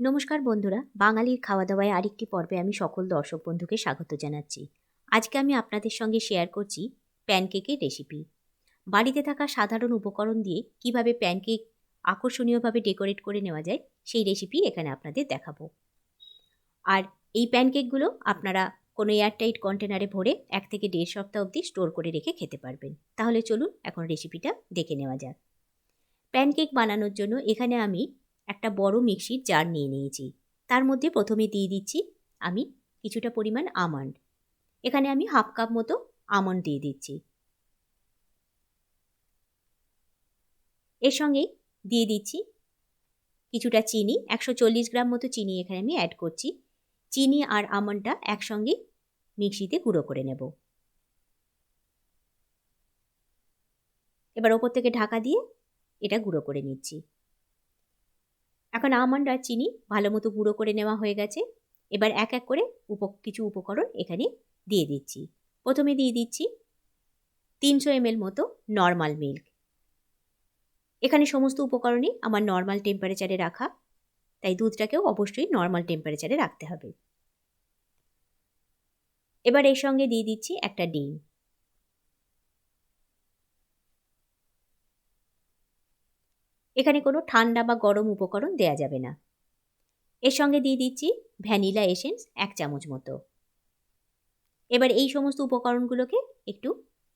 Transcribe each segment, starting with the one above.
নমস্কার বন্ধুরা, বাঙালির খাওয়া দাওয়ায় আরেকটি পর্বে আমি সকল দর্শক বন্ধুকে স্বাগত জানাচ্ছি। আজকে আমি আপনাদের সঙ্গে শেয়ার করছি প্যানকেকের রেসিপি বাড়িতে থাকা সাধারণ উপকরণ দিয়ে কীভাবে প্যানকেক আকর্ষণীয়ভাবে ডেকোরেট করে নেওয়া যায়, সেই রেসিপি এখানে আপনাদের দেখাবো। আর এই প্যানকেকগুলো আপনারা কোনো এয়ারটাইট কন্টেনারে ভরে এক থেকে দেড় সপ্তাহ অবধি স্টোর করে রেখে খেতে পারবেন। তাহলে চলুন এখন রেসিপিটা দেখে নেওয়া যাক। প্যানকেক বানানোর জন্য এখানে আমি একটা বড় মিক্সির জার নিয়ে নিয়েছি। তার মধ্যে প্রথমে দিয়ে দিচ্ছি আমি কিছুটা পরিমাণ আমন্ড। এখানে আমি হাফ কাপ মতো আমন্ড দিয়ে দিচ্ছি। এর সঙ্গে দিয়ে দিচ্ছি কিছুটা চিনি, একশো চল্লিশ গ্রাম মতো চিনি এখানে আমি অ্যাড করছি। চিনি আর আমন্ডটা একসঙ্গে মিক্সিতে গুঁড়ো করে নেব। এবার ওপর থেকে ঢাকা দিয়ে এটা গুঁড়ো করে নিচ্ছি। এখন আমন্ড আর চিনি ভালো মতো গুঁড়ো করে নেওয়া হয়ে গেছে। এবার এক এক করে উপ, কিছু উপকরণ এখানে দিয়ে দিচ্ছি। প্রথমে দিয়ে দিচ্ছি তিনশো এমএল মতো নর্মাল মিল্ক। এখানে সমস্ত উপকরণই আমার নর্মাল টেম্পারেচারে রাখা, তাই দুধটাকেও অবশ্যই নর্মাল টেম্পারেচারে রাখতে হবে। এবার এর সঙ্গে দিয়ে দিচ্ছি একটা ডিম। এখানে কোনো ঠান্ডা বা গরম উপকরণ দেয়া যাবে না এর সঙ্গে দিয়ে দিচ্ছি ভ্যানিলা এসেন্স এক চামচ মতো এবার এই সমস্ত উপকরণগুলোকে একটু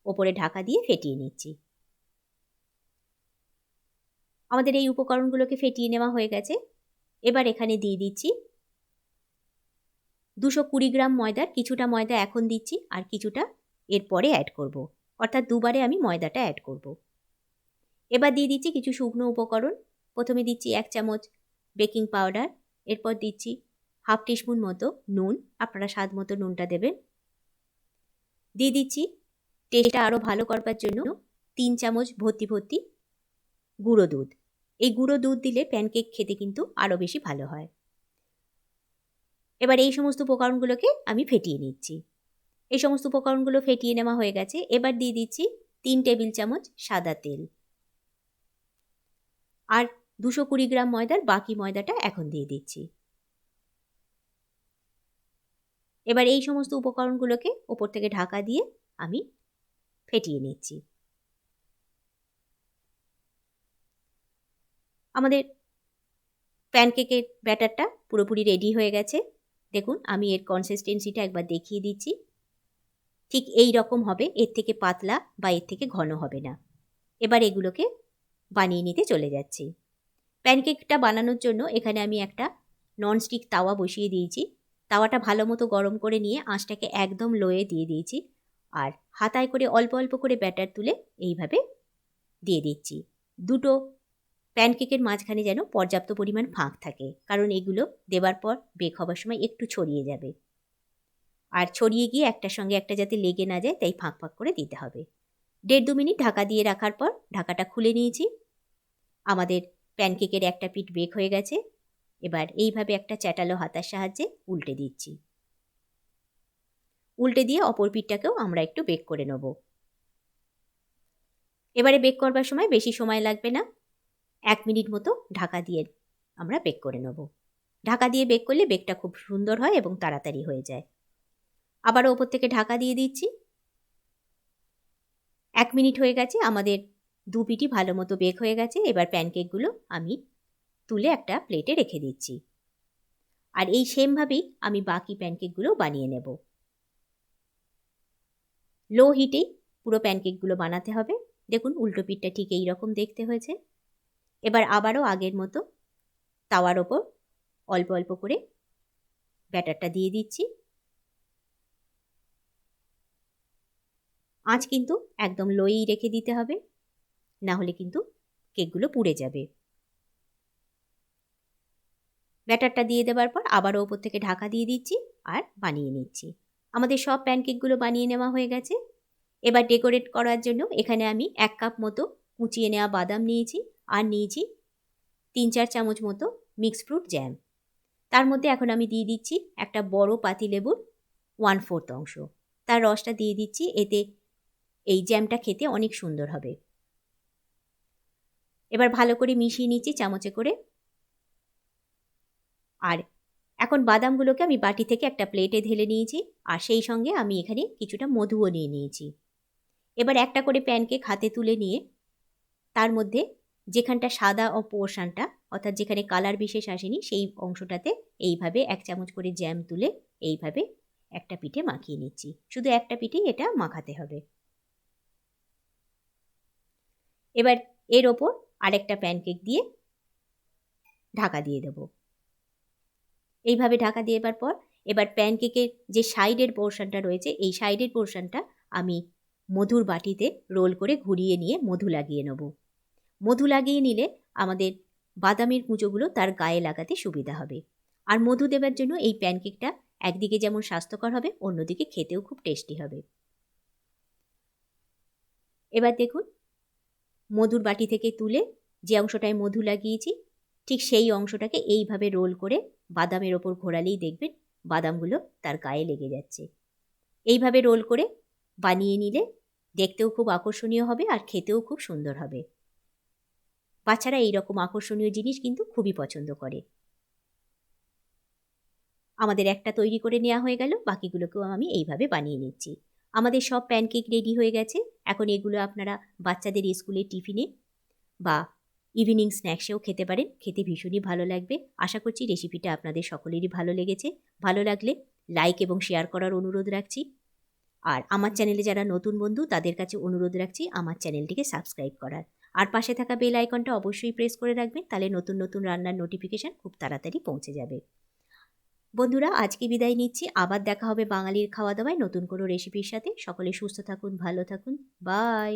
ওপরে ঢাকা দিয়ে ফেটিয়ে নিচ্ছি আমাদের এই উপকরণগুলোকে ফেটিয়ে নেওয়া হয়ে গেছে এবার এখানে দিয়ে দিচ্ছি দুশো কুড়ি গ্রাম ময়দার কিছুটা ময়দা এখন দিচ্ছি আর কিছুটা এরপরে অ্যাড করব। অর্থাৎ দুবারে আমি ময়দাটা অ্যাড করব। এবার দিয়ে দিচ্ছি কিছু শুকনো উপকরণ। প্রথমে দিচ্ছি এক চামচ বেকিং পাউডার, এরপর দিচ্ছি হাফ টিস্পুন মতো নুন, আপনারা স্বাদ মতো নুনটা দেবেন। দিয়ে দিচ্ছি টেস্টটা আরও ভালো করবার জন্য তিন চামচ ভর্তি ভর্তি গুঁড়ো দুধ। এই গুঁড়ো দুধ দিলে প্যানকেক খেতে কিন্তু আরও বেশি ভালো হয়। এবার এই সমস্ত উপকরণগুলোকে আমি ফেটিয়ে নিচ্ছি। এই সমস্ত উপকরণগুলো ফেটিয়ে নেওয়া হয়ে গেছে। এবার দিয়ে দিচ্ছি তিন টেবিল চামচ সাদা তেল। আর দুশো কুড়ি গ্রাম ময়দার বাকি ময়দাটা এখন দিয়ে দিচ্ছি। এবার এই সমস্ত উপকরণগুলোকে ওপর থেকে ঢাকা দিয়ে আমি ফেটিয়ে নিচ্ছি। আমাদের প্যানকেকের ব্যাটারটা পুরোপুরি রেডি হয়ে গেছে। দেখুন, আমি এর কনসিস্টেন্সিটা একবার দেখিয়ে দিচ্ছি। ঠিক এই রকম হবে, এর থেকে পাতলা বা এর থেকে ঘন হবে না। এবার এগুলোকে বানিয়ে নিতে চলে যাচ্ছি। প্যানকেকটা বানানোর জন্য এখানে আমি একটা ননস্টিক তাওয়া বসিয়ে দিয়েছি। তাওয়াটা ভালো মতো গরম করে নিয়ে আঁচটাকে একদম লোয়ে দিয়ে দিয়েছি আর হাতায় করে অল্প অল্প করে ব্যাটার তুলে এইভাবে দিয়ে দিচ্ছি। দুটো প্যানকেকের মাঝখানে যেন পর্যাপ্ত পরিমাণ ফাঁক থাকে, কারণ এগুলো দেবার পর বেক হবার সময় একটু ছড়িয়ে যাবে। আর ছড়িয়ে গিয়ে একটার সঙ্গে একটা যাতে লেগে না যায়, তাই ফাঁক ফাঁক করে দিতে হবে। দেড় দু মিনিট ঢাকা দিয়ে রাখার পর ঢাকাটা খুলে নিয়েছি। আমাদের প্যানকেকের একটা পিঠ বেক হয়ে গেছে। এবার এইভাবে একটা চ্যাটালো হাতার সাহায্যে উল্টে দিচ্ছি। উল্টে দিয়ে অপর পিঠটাকেও আমরা একটু বেক করে নেব। এবারে বেক করবার সময় বেশি সময় লাগবে না। এক মিনিট মতো ঢাকা দিয়ে আমরা বেক করে নেব। ঢাকা দিয়ে বেক করলে বেকটা খুব সুন্দর হয় এবং তাড়াতাড়ি হয়ে যায়। আবারও ওপর থেকে ঢাকা দিয়ে দিচ্ছি। এক মিনিট হয়ে গেছে আমাদের দু পিটি ভালো মতো বেক হয়ে গেছে, এবার প্যানকেকগুলো আমি তুলে একটা প্লেটে রেখে দিচ্ছি। আর এই সেমভাবেই আমি বাকি প্যানকেকগুলো বানিয়ে নেব। লো হিটেই পুরো প্যানকেকগুলো বানাতে হবে। দেখুন, উল্টো পিঠটা ঠিক এই রকম দেখতে হয়েছে। এবার আবারও আগের মতো তাওয়ার ওপর অল্প অল্প করে ব্যাটারটা দিয়ে দিচ্ছি। আঁচ কিন্তু একদম লোয়েই রেখে দিতে হবে। না হলে কিন্তু কেকগুলো পুড়ে যাবে। ব্যাটারটা দিয়ে দেওয়ার পর আবারও ওপর থেকে ঢাকা দিয়ে দিচ্ছি আর বানিয়ে নিচ্ছি। আমাদের সব প্যানকেকগুলো বানিয়ে নেওয়া হয়ে গেছে। এবার ডেকোরেট করার জন্য এখানে আমি এক কাপ মতো কুচিয়ে নেওয়া বাদাম নিয়েছি আর নিয়েছি তিন চার চামচ মতো মিক্স ফ্রুট জ্যাম। তার মধ্যে এখন আমি দিয়ে দিচ্ছি একটা বড় পাতি লেবুর ওয়ান ফোর্থ অংশ। তার রসটা দিয়ে দিচ্ছি, এতে এই জ্যামটা খেতে অনেক সুন্দর হবে। এবার ভালো করে মিশিয়ে নিচ্ছি চামচে করে। আর এখন বাদামগুলোকে আমি বাটি থেকে একটা প্লেটে ঢেলে নিয়েছি, আর সেই সঙ্গে আমি এখানে কিছুটা মধুও নিয়ে নিয়েছি। এবার একটা করে প্যানকেক হাতে তুলে নিয়ে তার মধ্যে যেখানটা সাদা ও পোর্শনটা, অর্থাৎ যেখানে কালার বিশেষ আসেনি, সেই অংশটাতে এইভাবে এক চামচ করে জ্যাম তুলে এইভাবে একটা পিঠে মাখিয়ে নিচ্ছি। শুধু একটা পিঠেই এটা মাখাতে হবে। এবার এর ওপর আরেকটা প্যানকেক দিয়ে ঢাকা দিয়ে দেব। এইভাবে ঢাকা দিয়ে দেওয়ার পর এবার প্যানকেকের যে সাইডের পোর্শনটা রয়েছে, এই সাইডের পোর্শনটা আমি মধুর বাটিতে রোল করে ঘুরিয়ে নিয়ে মধু লাগিয়ে নেব। মধু লাগিয়ে নিলে আমাদের বাদামের কুঁচোগুলো তার গায়ে লাগাতে সুবিধা হবে। আর মধু দেবার জন্য এই প্যানকেকটা একদিকে যেমন স্বাস্থ্যকর হবে, অন্যদিকে খেতেও খুব টেস্টি হবে। এবার দেখুন মধুর বাটি থেকে তুলে যে অংশটায় মধু লাগিয়েছি, ঠিক সেই অংশটাকে এইভাবে রোল করে বাদামের ওপর ঘোরালেই দেখবেন বাদামগুলো তার গায়ে লেগে যাচ্ছে। এইভাবে রোল করে বানিয়ে নিলে দেখতেও খুব আকর্ষণীয় হবে আর খেতেও খুব সুন্দর হবে। বাচ্চারা এই রকম আকর্ষণীয় জিনিস কিন্তু খুবই পছন্দ করে। আমাদের একটা তৈরি করে নেওয়া হয়ে গেল, বাকিগুলোকেও আমি এইভাবে বানিয়ে নিচ্ছি। আমাদের সব প্যানকেক রেডি হয়ে গেছে। এখন এগুলো আপনারা বাচ্চাদের স্কুলের টিফিনে বা ইভিনিং স্ন্যাক্সেও খেতে পারেন। খেতে ভীষণই ভালো লাগবে। আশা করছি রেসিপিটা আপনাদের সকলেরই ভালো লেগেছে। ভালো লাগলে লাইক এবং শেয়ার করার অনুরোধ রাখছি। আর আমার চ্যানেলে যারা নতুন বন্ধু, তাদের কাছে অনুরোধ রাখছি আমার চ্যানেলটিকে সাবস্ক্রাইব করার। আর পাশে থাকা বেল আইকনটা অবশ্যই প্রেস করে রাখবেন, তাহলে নতুন নতুন রান্নার নোটিফিকেশান খুব তাড়াতাড়ি পৌঁছে যাবে। বন্ধুরা, আজকে বিদায় নিচ্ছি। আবার দেখা হবে বাঙালির খাওয়া দাওয়ায় নতুন কোনো রেসিপির সাথে। সকলে সুস্থ থাকুন, ভালো থাকুন। বাই